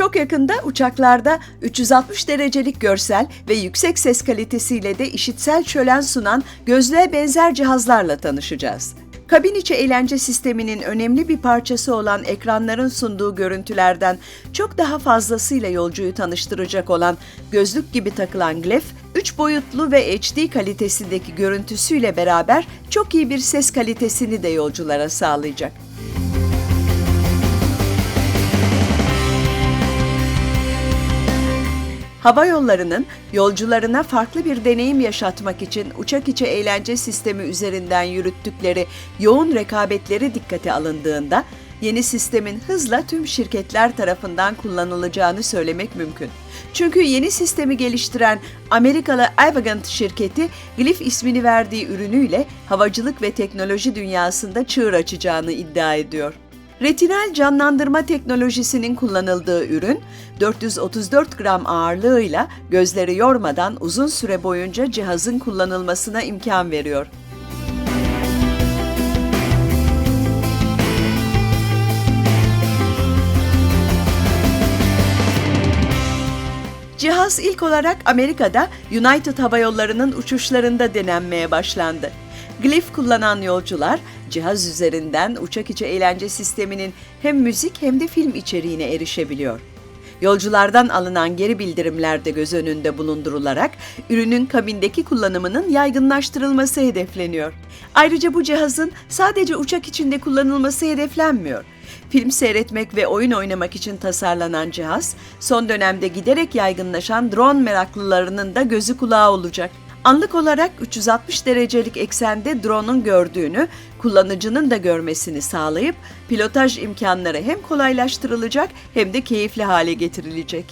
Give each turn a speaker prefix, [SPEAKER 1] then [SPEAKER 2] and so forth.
[SPEAKER 1] Çok yakında uçaklarda 360 derecelik görsel ve yüksek ses kalitesiyle de işitsel şölen sunan gözlüğe benzer cihazlarla tanışacağız. Kabin içi eğlence sisteminin önemli bir parçası olan ekranların sunduğu görüntülerden çok daha fazlasıyla yolcuyu tanıştıracak olan gözlük gibi takılan Glef, 3 boyutlu ve HD kalitesindeki görüntüsüyle beraber çok iyi bir ses kalitesini de yolculara sağlayacak. Hava yollarının yolcularına farklı bir deneyim yaşatmak için uçak içi eğlence sistemi üzerinden yürüttükleri yoğun rekabetleri dikkate alındığında yeni sistemin hızla tüm şirketler tarafından kullanılacağını söylemek mümkün. Çünkü yeni sistemi geliştiren Amerikalı Avagant şirketi Glyph ismini verdiği ürünüyle havacılık ve teknoloji dünyasında çığır açacağını iddia ediyor. Retinal canlandırma teknolojisinin kullanıldığı ürün, 434 gram ağırlığıyla gözleri yormadan uzun süre boyunca cihazın kullanılmasına imkan veriyor. Cihaz ilk olarak Amerika'da United Hava Yolları'nın uçuşlarında denenmeye başlandı. Glyph kullanan yolcular cihaz üzerinden uçak içi eğlence sisteminin hem müzik hem de film içeriğine erişebiliyor. Yolculardan alınan geri bildirimler de göz önünde bulundurularak ürünün kabindeki kullanımının yaygınlaştırılması hedefleniyor. Ayrıca bu cihazın sadece uçak içinde kullanılması hedeflenmiyor. Film seyretmek ve oyun oynamak için tasarlanan cihaz, son dönemde giderek yaygınlaşan drone meraklılarının da gözü kulağı olacak. Anlık olarak 360 derecelik eksende drone'un gördüğünü, kullanıcının da görmesini sağlayıp pilotaj imkanları hem kolaylaştırılacak hem de keyifli hale getirilecek.